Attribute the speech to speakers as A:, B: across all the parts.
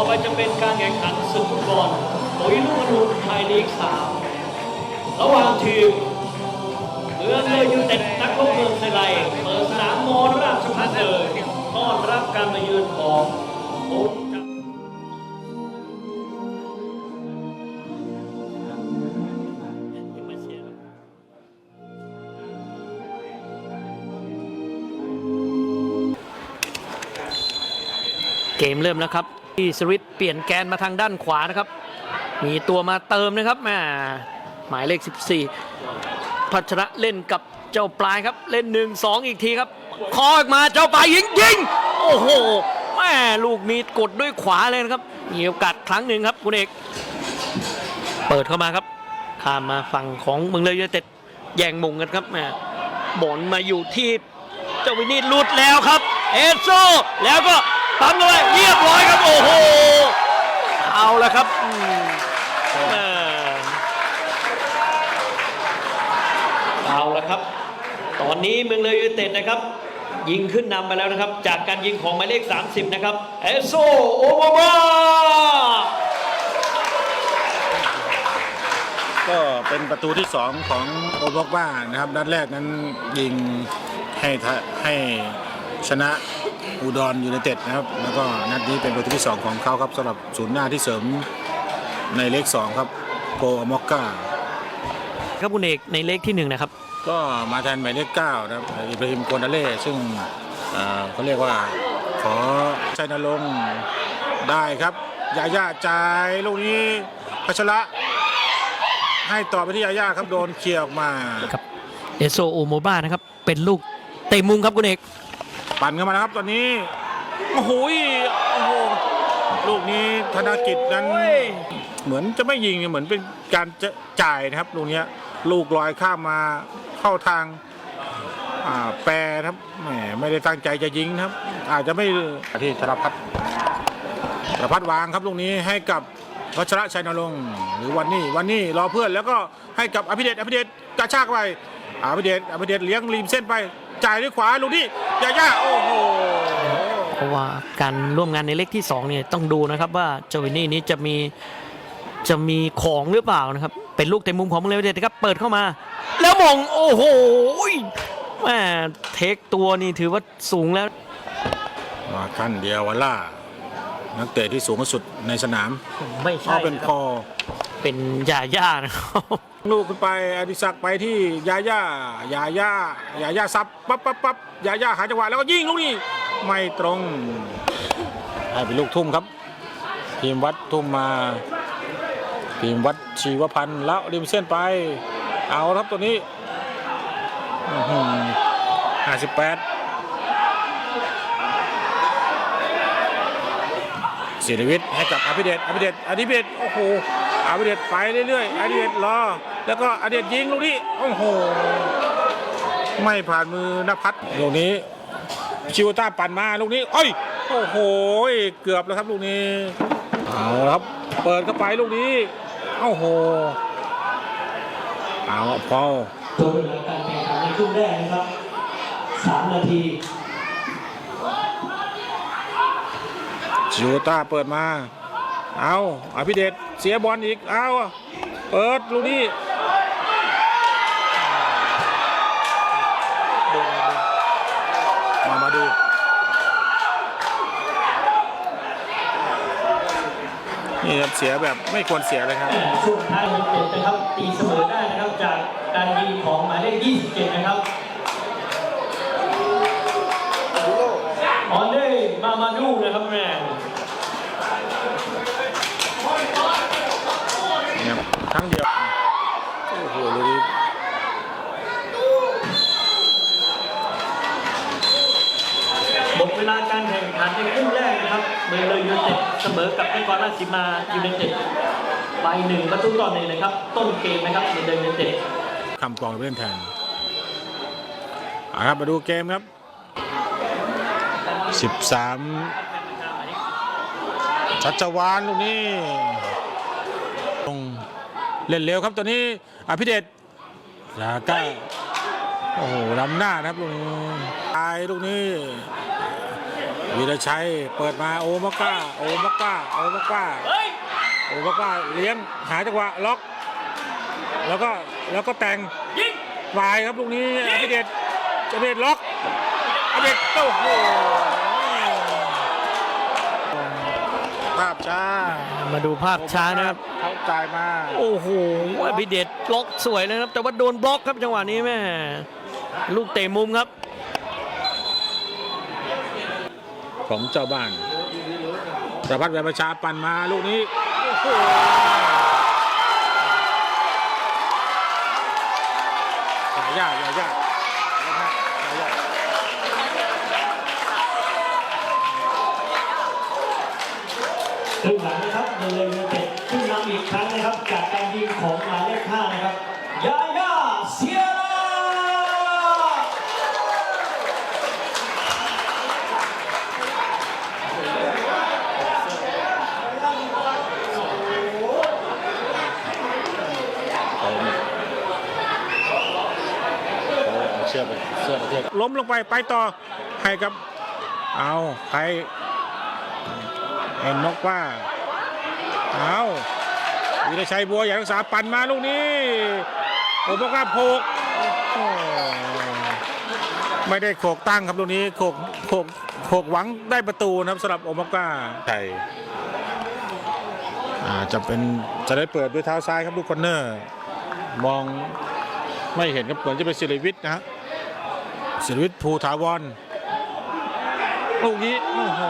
A: อไปจะเป็นการแข่งขันศึกฟุตบอลปุ๋ยลูกอนุไทยลีกสามระหว่างทีมเมืองเลยยูเต็ดนักรบเมืองไทยไลเปิดสนามมอราชพัฒน์เลยต้อนรับการมาเยือนของอ๊ตจักร
B: เกมเริ่มแล้วครับ ที่สวิตเปลี่ยนแกนมาทางด้านขวานะครับ มีตัวมาเติมนะครับแม่หมายเลข 14 พัชระเล่นกับเจ้าปลายครับ เล่น 1 2 อีกทีครับคอออกมาเจ้าปลายยิงยิงโอ้โหแม่ลูกนี้กดด้วยขวาเลยนะครับมีโอกาสครั้งหนึ่งครับคุณเอก เปิดเข้ามาครับข้ามมาฝั่งของเมืองเลยยูเต็ดแย่งมงกันครับแม่บอลมาอยู่ที่เจ้าวินนี่ลุดแล้วครับ เอโซแล้วก็ ปั๊มเข้าไปเรียบร้อยครับโอ้โหเอาละครับอืมแม่
A: เอาละครับ ตอนนี้เมืองเลยยูไนเต็ดนะครับ ยิงขึ้นนำไปแล้วนะครับ จากการยิงของหมายเลข 30 นะครับเอโซโอมามา
C: ก็เป็นประตูที่ 2 ของโอบอกบ้านะครับนัดแรกนั้นยิงให้ทะให้ชนะ อุดรยูไนเต็ดนะครับ แล้วก็นัดนี้เป็นประตูที่ 2 ของเขาครับสำหรับศูนย์หน้าที่เสริมในเลข 2 ครับโปอมอกกา
B: ครับคุณเอกในเลขที่หนึ่งนะครับ
C: ก็มาแทนหมายเลข9นะครับอิบราฮิมโกนาเล่ซึ่งเอ่อเขาเรียกว่าขอชัยนรงค์ได้ครับยาย่าจ่ายลูกนี้พัชระให้ต่อไปที่ยาย่าครับโดนเคลียร์ออกมา
B: ครับเอโซโอโมบ้านะครับเป็นลูกเตะมุมครับคุณเอก
C: ปั่นเข้ามาครับตอนนี้โอ้โหโอ้โหลูกนี้ธนกิจนั้นเหมือนจะไม่ยิงเหมือนเป็นการจะจ่ายนะครับลูกนี้ลูกลอยข้ามมาเข้าทางแปรครับแหมไม่ได้ตั้งใจจะยิงครับ อาจจะไม่ที่ธนพัฒน์ธนพัฒน์วางครับลูกนี้ให้กับวัชระชัยนรงค์หรือวันนี้วันนี้รอเพื่อนแล้วก็ให้กับอภิเดชอภิเดชกระชากไปอภิเดชอภิเดชเลี้ยงริมเส้นไป จ่ายด้วยขวาลูกนี้ยาย่าโอ้โห
B: เพราะว่าการร่วมงานในเลขที่2เนี่ยต้องดูนะครับว่าเจาวินนี่นี้จะมีจะมีของหรือเปล่านะครับ เป็นลูกเต็มมุมของเมืองเลเวเดครับเปิดเข้ามา แล้วมองโอ้โหแม่เทคตัวนี่ถือว่าสูงแล้ว
C: มาขั้นเดียววัลล่า นักเตะที่สูงที่สุดในสนาม
B: ไม่
C: เขา
B: ใช่
C: เป็น
B: นะค
C: พ
B: รับ
C: อ
B: เป็นยาย่านะครับ
C: ลูกขึ้นไปอดิศักดิ์ไปที่ยาย่ายาย่ายาย่าซับปั๊บปั๊บปั๊บยาย่าหาจังหวะแล้วก็ยิงลูกนี้ไม่ตรงให้เป็นลูกทุ่มครับ ทีมวัดทุ่มมา ทีมวัดชีวพันธ์แล้วริมเส้นไป เอาครับตัวนี้ห้าสิบแปด ศิริวิทย์ให้กับอภิเดชอภิเดชอภิเดชโอ้โหอภิเดชไปเรื่อยๆอภิเดชรอ แล้วก็อภิเดชยิงลูกนี้โอ้โห ไม่ผ่านมือนภัทรลูกนี้ชิวต้าปั่นมาลูกนี้เอ้ยโอ้โหเกือบแล้วครับลูกนี้เอาละครับเปิดเข้าไปลูกนี้โอ้โหเอาพอ
A: ตัวเวลาการแข่งขันในครึ่งแรกนะครับ3นาที
C: ชิวต้าเปิดมา เอาอภิเดชเสียบอลอีก เอาเปิดลูกนี้มามาดู นี่ครับเสียแบบไม่ควรเสียเลยครับ
A: ช่วงท้ายเจ็ดนะครับตีเสมอได้นะครับจากการยิงของหมายเลข27 นะครับออนเด้มามาดูนะครับแม่
C: ครั้งเดียว โอ้โหลูกนี้
A: หมดเวลาการแข่งขันในครึ่งแรกนะครับ เมืองเลยยูไนเต็ดเสมอกับนครราชสีมายูไนเต็ดไปหนึ่งประตูต่อหนึ่งนะครับ ต้นเกมนะครับเมืองเลยยูไนเต็ด
C: คำกรองเล่นแทนเอาครับมาดูเกมครับ 13ชัชวานลูกนี้ตรง เล่นเร็วครับตัวนี้อภิเดชลาก้าโอ้โหล้ำหน้านะครับลูกนี้ตายลูกนี้วีรชัยเปิดมาโอมาก้าโอมาก้าโอมาก้า
A: เฮ้ย
C: โอมาก้าเลี้ยงหาจังหวะล็อก แล้วก็แล้วก็แต่ง
A: ยิง
C: วายครับลูกนี้อภิเดชอภิเดชล็อกอภิเดชโอ้โห ภาพช้า
B: มาดูภาพช้านะครับ
C: เขาจ่ายมา
B: โอ้โหอภิเดชล็อกสวยเลยนะครับ แต่ว่าโดนบล็อกครับจังหวะนี้แม่ลูกเตะมุมครับ
C: ของเจ้าบ้านประพัฒน์แววประชาปั่นมาลูกนี้โอ้โหอย่ายากอย่ายาก
A: ครึ่งหลังนะครับเมืองเลยยูไนเต็ดขึ้นนำอีกครั้งนะครับ จากการยิงของหมายเลขห้านะครับยาย่าเซียร่า
C: เชื่อไปเชื่อประเทศล้มลงไปไปต่อให้กับ เอาใคร เห็นนกว่าเอาวีรชัยบัวใหญ่รักษาปั่นมาลูกนี้โอ้บอกว่าโผกโอ้ไม่ได้โขกตั้งครับลูกนี้โขกโขกโขกหวังได้ประตูนะครับสำหรับโอมาก้าไทยอ่าจะเป็นจะได้เปิดด้วยเท้าซ้ายครับลูกคอนเนอร์ มองไม่เห็นครับเหมือนจะเป็นศิริวิทย์นะฮะศิริวิทย์ภูถาวรลูกนี้โอ้โห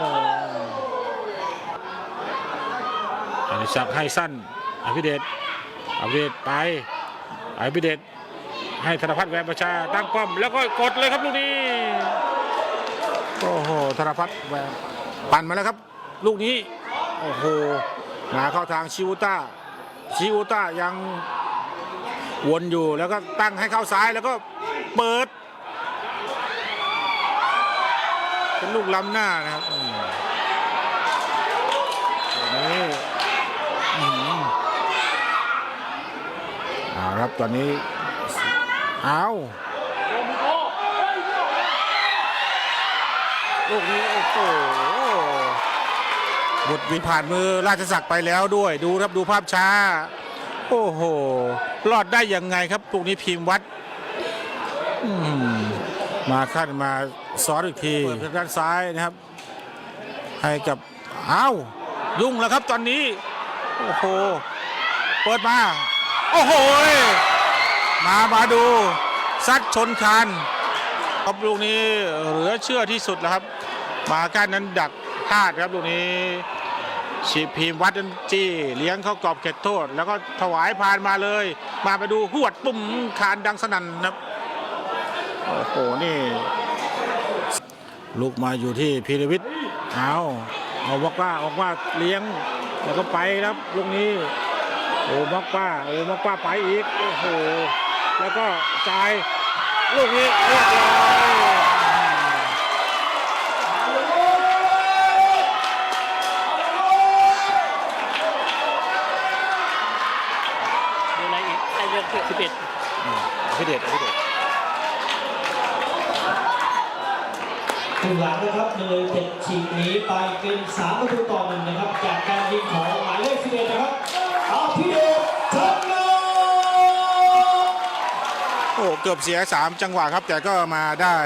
C: อนิศักให้สั้นอภิเดชอภิเดชไปอภิเดชให้ธนพัฒน์แววประชาตั้งป้อมแล้วก็กดเลยครับลูกนี้โอ้โหธนพัฒน์แววปั่นมาแล้วครับ ลูกนี้โอ้โหมาเข้าทางชิวต้าชิวต้ายังวนอยู่แล้วก็ตั้งให้เข้าซ้ายแล้วก็เปิดเป็นลูกล้ำหน้านะครับอืมตอนนี้อื้อหือเอา ครับตอนนี้เอาลูกนี้โอ้โหบุดวิผ่านมือราชศักดิ์ไปแล้วด้วยดูครับดูภาพช้า โอ้โหรอดได้ยังไงครับลูกนี้พิมพ์วัดมาขั้นมาซ้อนอีกทีเปิดทางด้านซ้ายนะครับ ให้กับอ้าวยุ่งแล้วครับตอนนี้ โอ้โห เปิดมา โอ้โห มามาดูซัดชนคานครับลูกนี้เหลือเชื่อที่สุดแล้วครับ มาก้านนั้นดักพลาดครับลูกนี้ชีพีมวัดนันจี้เลี้ยงเข้ากรอบเขตโทษ แล้วก็ถวายพานมาเลย มาไปดูหวดปุ่มคานดังสนั่นนะครับโอ้โหนี่ ลูกมาอยู่ที่พีรวิทย์เอาเอาบอกว่าออกว่าเลี้ยงแล้วก็ไปครับลูกนี้ โอ้มอกป้าโอ้มอกป้าไปอีกโอ้โหแล้วก็จ่ายลูกนี้เรียบร้อย
B: ดูอะไรอีกไอ้เรื่องสิบเอ็ด
C: พี่เด็ดพี่เด็ด
A: ครึ่งหลังนะครับเมืองเลยยูไนเต็ดฉีกหนีไปเป็นสามประตูต่อหนึ่งนะครับ จากการยิงของหมายเลขสิบเอ็ดนะครับอา พิเดชทันโน
C: โอ้เกือบเสีย 3 จังหวะครับ แต่ก็มาได้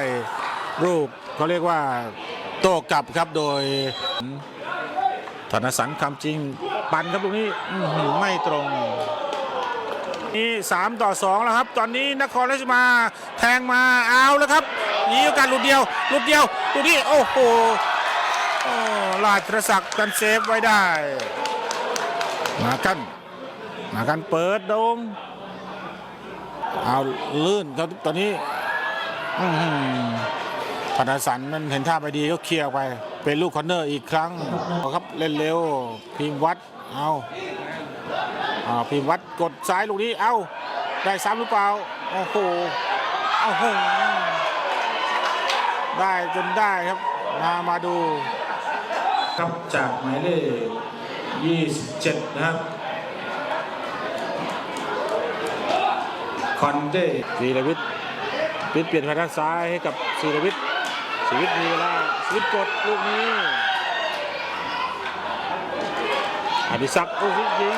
C: รูปเขาเรียกว่าโต้กลับครับโดยธนสันคำจริง ปันครับตรงนี้ไม่ตรงนี่3ต่อ 2 แล้วครับ ตอนนี้นครราชสีมาแทงมาเอาแล้วครับนี่โอกาสหลุดเดียวหลุดเดียวดูนี่โอ้โหโอ้ราชศักดิ์กันเซฟไว้ได้ มากัน มากันเปิดโดงเอาลื่นครับตอนนี้อื้อหือพนสันมันเห็นท่าไม่ดีก็เคลียร์ไป เป็นลูกคอนเนอร์อีกครั้งครับเล่นเร็วพิมวัดเอาเอาพิมวัดกดซ้ายลูกนี้เอาได้ซ้ำหรือเปล่าโอ้โหเอาโหได้จนได้ครับมามาดู ครับจากหมายเลข27 นะครับ คอนเต้ศิรวิทย์ปิดเปลี่ยนไปทางซ้ายให้กับศิรวิทย์ศิรวิทย์มีเวลาสวิตกดลูกนี้อดิศักดิ์โอ้ยยิง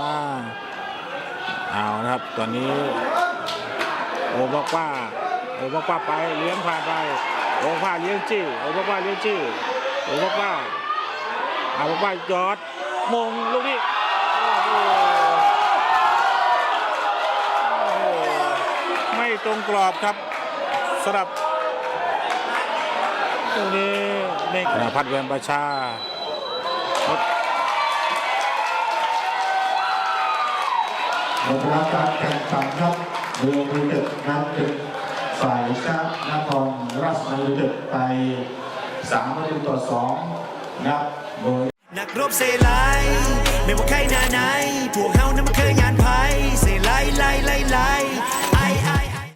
C: มาเอานะครับตอนนี้โอบอกว่าโอบอกว่าไปเลี้ยงผ่านไปโอบอกว่าเลี้ยงจี้โอบอกว่าเลี้ยงจี้โอบอกว่าเอาบอกว่ายอดมงลูกนี้ ตรงกรอบครับสำหรับตรงนี้ในธนพัฒน์แวมประชา
D: หมดเวลาการแข่งขันครับเรือยูเต็ดนำตึกฝ่ายชาตินครราชบุรีเต็ดไปสามประตูต่อสองนะครับโดย
E: นักรบเซไลไม่ว่าใครหน้าไหน พวกเฮานั้นมันเคยงานภัยเซไลไล่ไล่ไล่